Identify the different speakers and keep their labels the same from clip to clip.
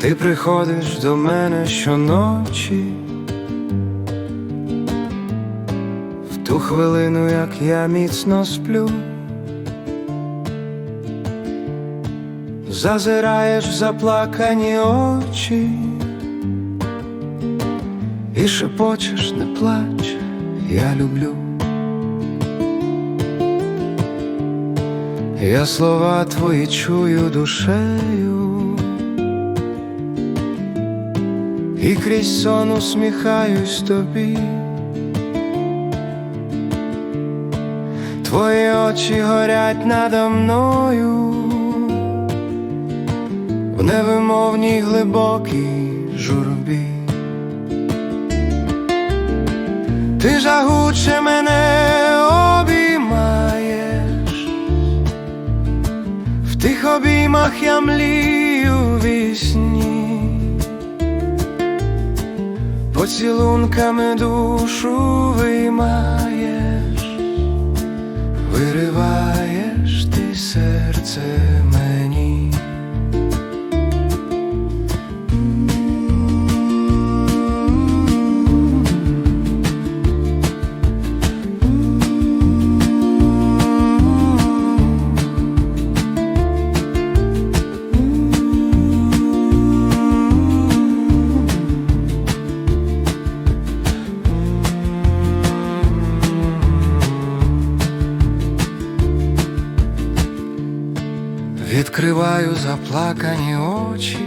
Speaker 1: Ти приходиш до мене щоночі, в ту хвилину, як я міцно сплю, зазираєш в заплакані очі. І шепочеш, не плач, я люблю. Я слова твої чую душею, і крізь сон усміхаюсь тобі. Твої очі горять надо мною, в невимовній глибокій журбі. Ти жагуче мене обіймаєш, в тих обіймах я млію вісні, поцілунками душу виймаєш, вириваєш ти серце Відкриваю заплакані очі,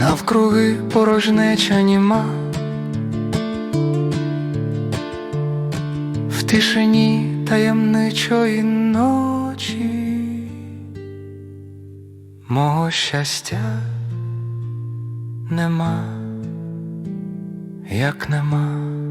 Speaker 1: навкруги порожнеча німа, в тишині таємничої ночі, мого щастя нема, як нема.